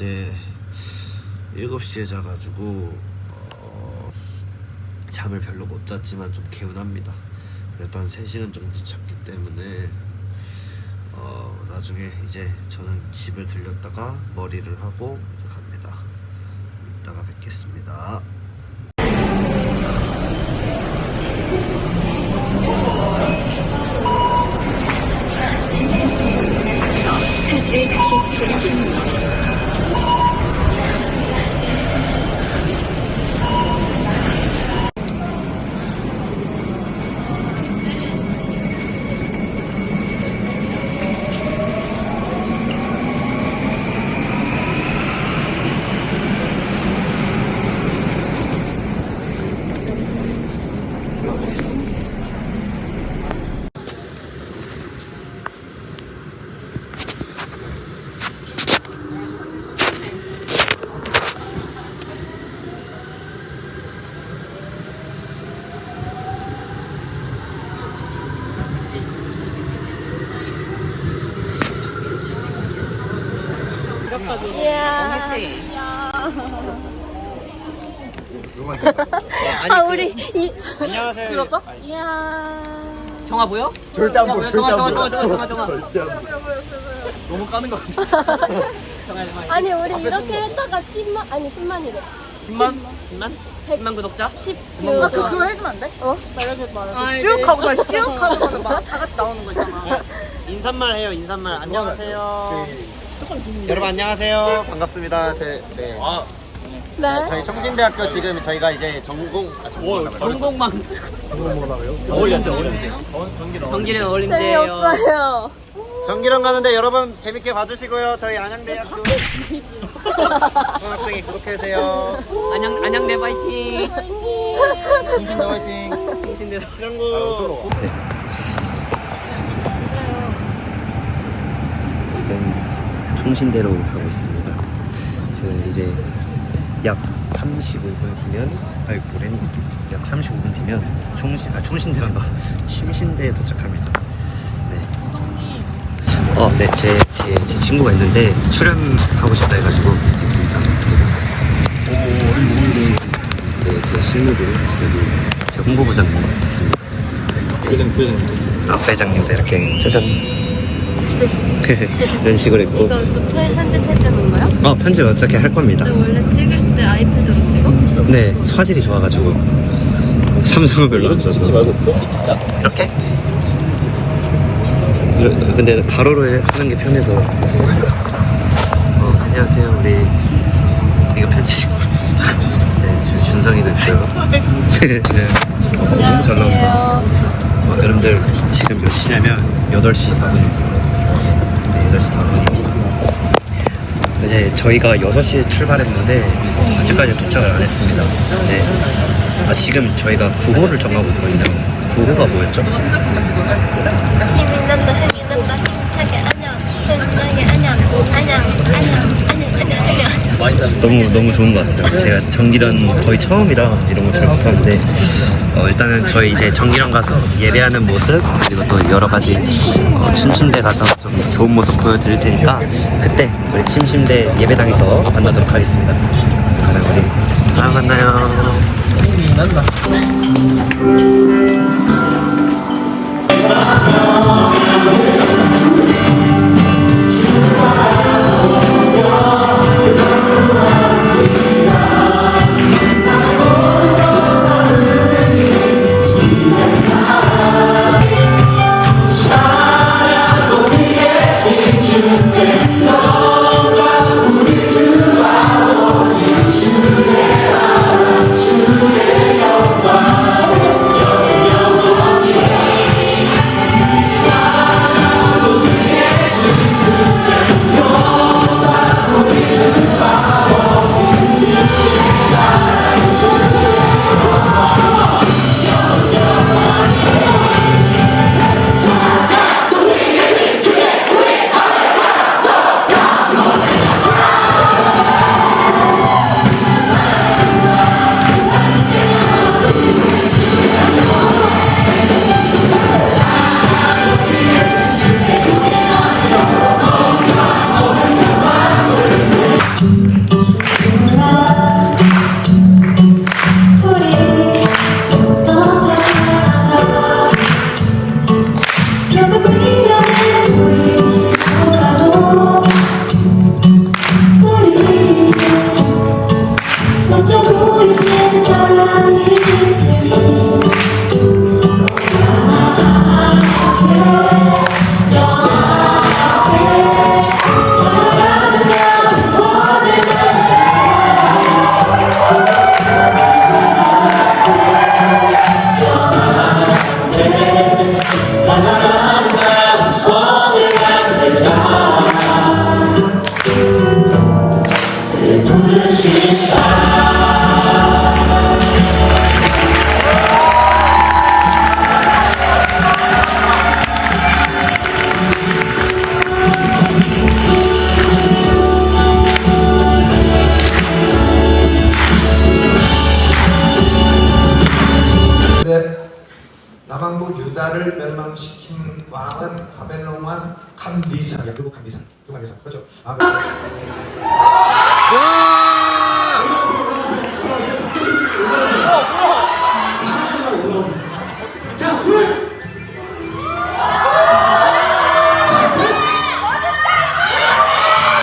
어제 7시에 자가지고 어, 잠을 별로 못 잤지만 좀 개운합니다. 그래도 한 3시간 정도 잤기 때문에 어, 나중에 이제 저는 집을 들렸다가 머리를 하고 갑니다. 이따가 뵙겠습니다. 아 우리 이 안녕하세요. 들었어? 이야. 정아 보여? 절대 안 보여. 정아 정아 보여. 정아 정아 정아 정아. 절대 안 보여. 너무 까는 거 같아. 정아 정아. 아니 우리 이렇게 했다가 10만 아니 10만이래. 10만? 10만? 10만 구독자? 10 아, 그, 그거 해주면 안 돼? 어? 나 이렇게 해서. 아, 슉 네. 하고 가, 슉 하고 막다 같이 나오는 거 있잖아. 인사말 해요 인사말. 안녕하세요. 여러분 안녕하세요. 반갑습니다. 제 네. 네. 저희 청신대학교 지금 저희가 이제 전공 아, 전공 전공만 어울렸죠 어울렸죠. 전기는 어울림대예요. 재미없어요. 전기랑 가는데 여러분 재밌게 봐주시고요. 저희 안양대학교 중학생이 구독해주세요. 안양 안양대 파이팅. 청신대 파이팅. 청신대 실랑구. 지금 충신대로 가고 있습니다. 지금 이제 약 35분 뒤면 아이 뭐랬니? 약 35분 뒤면 충신 아 충신대란다. 침신대에 도착합니다. 네. 어, 네, 제, 제, 제 친구가 있는데 출연하고 싶다 해가지고 네, 제 실무부 여기 제 홍보부장님 있습니다. 부장 부장. 아, 회장님도 이렇게 짜잔. 이런 식으로 했고. 이거 또 편- 편집해 주는 거야? 어 편집 어떻게 할 겁니다. 근데 원래 찍을 때 아이패드로 찍어? 네 화질이 좋아가지고 삼성은 별로 안 좋아서. 말고 이렇게? 이러- 근데 가로로 해- 하는 게 편해서. 어 안녕하세요 우리 이거 편집. 네 준- 준성이도 있어요. 네. 어, 너무 잘 나온다. 어, 여러분들 지금 몇 시냐면 8시 4분입니다. 네, 8시 4분이고. 이제 저희가 6시에 출발했는데 아직까지 도착을 안 했습니다. 네. 아, 지금 저희가 9호를 정하고 있거든요. 9호가 뭐였죠? 힘이 난다 힘이 난다 힘차게 안녕 안녕 안녕 안녕. 너무 너무 좋은 것 같아요. 제가 전기련 거의 처음이라 이런 거 잘 못하는데 어, 일단은 저희 이제 전기련 가서 예배하는 모습 그리고 또 여러 가지 어, 침신대 가서 좀 좋은 모습 보여드릴 테니까 그때 우리 침신대 예배당에서 만나도록 하겠습니다. 그럼 우리 다음 만나요. 주 왕 칸디산이야. 그리고 칸디산. 그 칸디산. 그렇죠. 아, 그-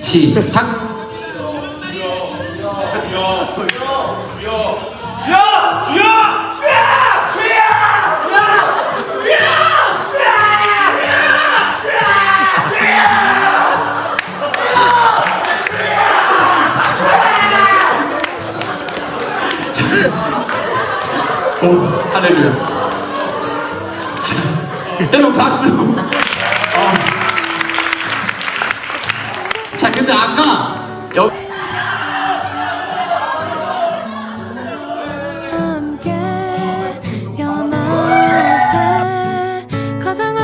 시작. 오, 할렐루야. 자, 여러분 박수. 어. 자, 근데 아까 여기 함께 연합해 아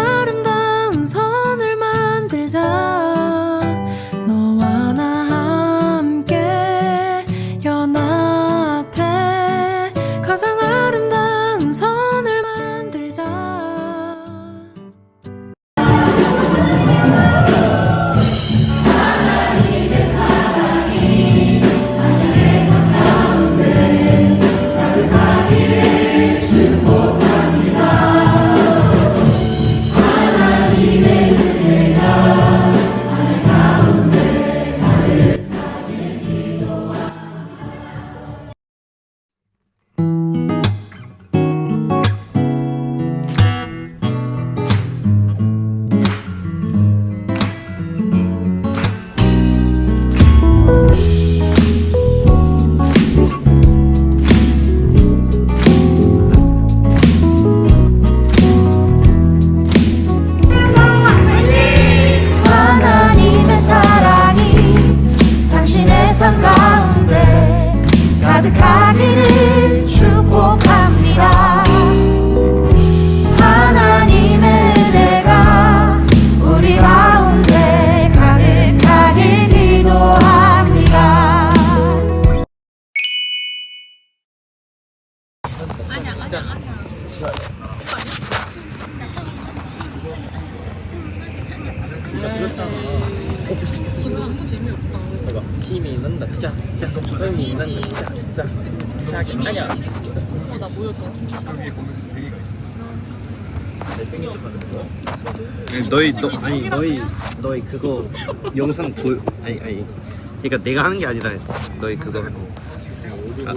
힘이 난다. 짜, 짜, 흥이 난다. 짜, 짜, 자기 아니야 어나 보여줘 너희 너 아니 너희 너희 그거 영상 보 아니 아니. 그러니까 내가 하는 게 아니라 너희 그거. 아,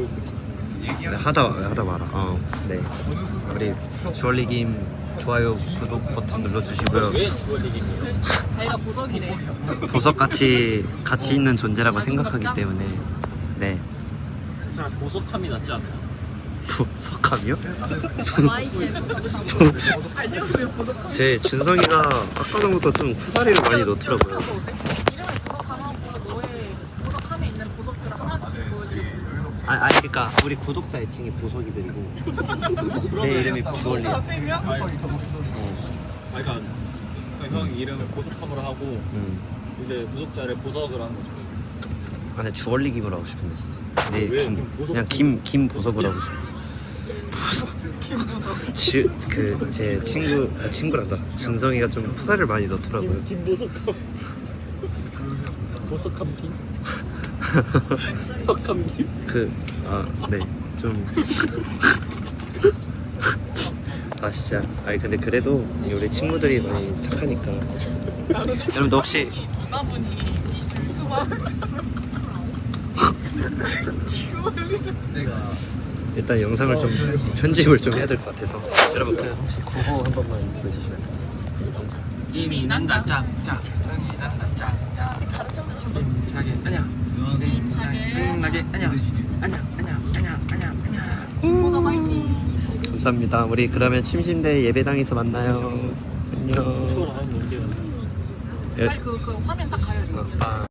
하다 하다 말아. 어, 네. 우리 주얼리 김 좋아요 구독 버튼 눌러주시고요. 왜 주얼리기예요? 자기가 보석이래. 보석 같이 같이 있는 존재라고 생각하기 때문에 네. 자 보석함이 낫지 않아요? 보석함이요? 보석. 보석. 제 준성이가 아까 전부터 좀 쿠사리를 많이 넣더라고요. 이름을 보석함하고 너의 보석함에 있는 보석들을 하나씩 보여드리겠습니다. 아, 아니 그러니까 우리 구독자 애칭이 보석이들이고 내 이름이 주얼리야. 자세면 아 그러니까 그형 이름을 보석함으로 하고 음. 이제 구독자를 보석을 하는 거죠 아, 내 주얼리 김으로 하고 싶은데. 네, 왜? 김, 그럼 보석 그냥 김, 김 보석으로 하고 싶어. 보석. 그제 친구 아, 친구란다. 준성이가 좀 푸사를 많이 넣더라고요. 김 보석함 보석함 김? 김? 그아 네. 좀 아 진짜. 아니 근데 그래도 우리 친구들이 많이 착하니까. 여러분도 혹시 누나분이 이 질투하는 일단 영상을 좀 편집을 좀 해야 될 것 같아서 여러분 그 혹시 그거 한 번만 보여주시면 이미 난다 짝짝 응이 난다 짝짝 임차게 아니야 응나게. 아니야 아니야 아니야 아니야 아니야 아니야 보서 파이팅. 감사합니다. 우리 그러면 침심대 예배당에서 만나요. 안녕. 빨리 그, 그 화면 딱 가려줘. 아.